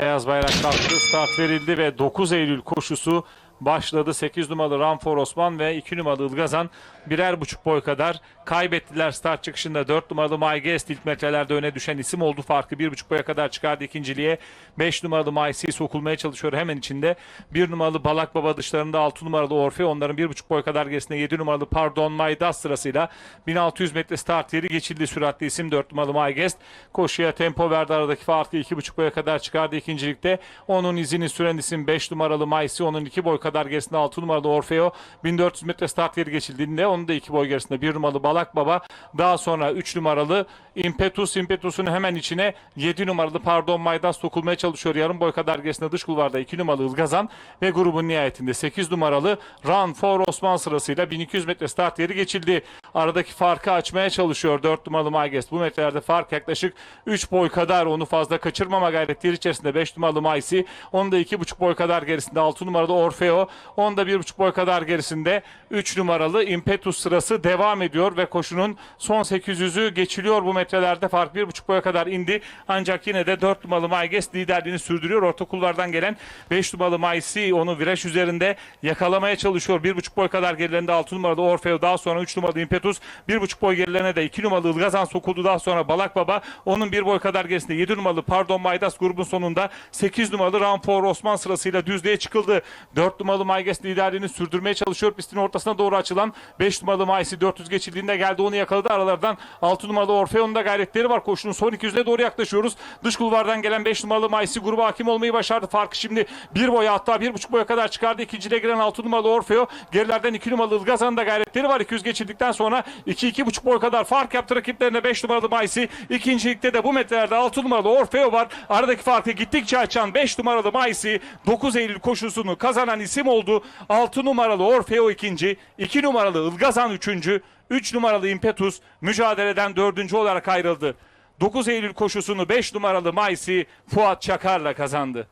Beyaz bayrak kalktı, start verildi ve 9 Eylül koşusu başladı. 8 numaralı Ramfor Osman ve 2 numaralı Ilgazan birer buçuk boy kadar kaybettiler start çıkışında. 4 numaralı MyGuest ilk metrelerde öne düşen isim oldu. Farkı 1,5 boya kadar çıkardı ikinciliğe. 5 numaralı MyC sokulmaya çalışıyor hemen içinde. 1 numaralı Balak Baba dışlarında 6 numaralı Orfe onların 1,5 boy kadar gerisinde 7 numaralı Pardon Maydas sırasıyla 1600 metre start yeri geçildi süratli isim 4 numaralı MyGuest. Koşuya tempo verdi aradaki farkı 2,5 boya kadar çıkardı ikincilikte. Onun izini süren isim 5 numaralı Maysi onun 2 boy kadar gerisinde 6 numaralı Orfeo 1400 metre start yeri geçildiğinde onun da 2 boy gerisinde 1 numaralı Balak Baba daha sonra 3 numaralı Impetus Impetus'un hemen içine 7 numaralı Pardon Maydas sokulmaya çalışıyor. Yarım boy kadar gerisinde dış kulvarda 2 numaralı Ilgazan ve grubun nihayetinde 8 numaralı Run for Osman sırasıyla 1200 metre start yeri geçildi. Aradaki farkı açmaya çalışıyor 4 numaralı Mayges. Bu metrelerde fark yaklaşık 3 boy kadar onu fazla kaçırmama gayretleri içerisinde 5 numaralı Maysi. Onun da 2,5 boy kadar gerisinde 6 numaralı Orfeo. Onun da 1,5 boy kadar gerisinde 3 numaralı Impetus sırası devam ediyor ve koşunun son 800'ü geçiliyor bu metrelerde fark 1,5 boya kadar indi. Ancak yine de 4 numaralı Mayges liderliğini sürdürüyor. Orta kulvardan gelen 5 numaralı Maysi onu viraj üzerinde yakalamaya çalışıyor. 1,5 boy kadar gerilerinde 6 numaralı Orfeo daha sonra 3 numaralı Impetus 1,5 boy gerilerine de 2 numaralı Ilgazan sokuldu daha sonra Balak Baba onun 1 boy kadar gerisinde 7 numaralı Pardon Maydas grubun sonunda 8 numaralı Ramfor Osman sırasıyla düzlüğe çıkıldı. 4 numaralı Mayges liderliğini sürdürmeye çalışıyor. Pistin ortasına doğru açılan 5 numaralı Maysi 400 geçildiğinde geldi onu yakaladı. Aralardan 6 numaralı Orfeo'nun da gayretleri var. Koşunun son 200'e doğru yaklaşıyoruz. Dış kulvardan gelen 5 numaralı Maysi gruba hakim olmayı başardı. Farkı şimdi 1 boya hatta 1,5 boya kadar çıkardı. İkinciliğe giren 6 numaralı Orfeo. Gerilerden 2 numaralı Ilgazan'ın da gayretleri var. 200 geçildikten sonra 2-2,5 boy kadar fark yaptı rakiplerine 5 numaralı Maysi. İkincilikte de bu metrelerde 6 numaralı Orfeo var. Aradaki farkı gittikçe açan 5 numaralı Maysi 9 Eylül koşusunu kazanan isim oldu. 6 numaralı Orfeo ikinci, 2 numaralı Ilgazan üçüncü, 3 numaralı Impetus mücadeleden dördüncü olarak ayrıldı. 9 Eylül koşusunu 5 numaralı Maysi Fuat Çakar'la kazandı.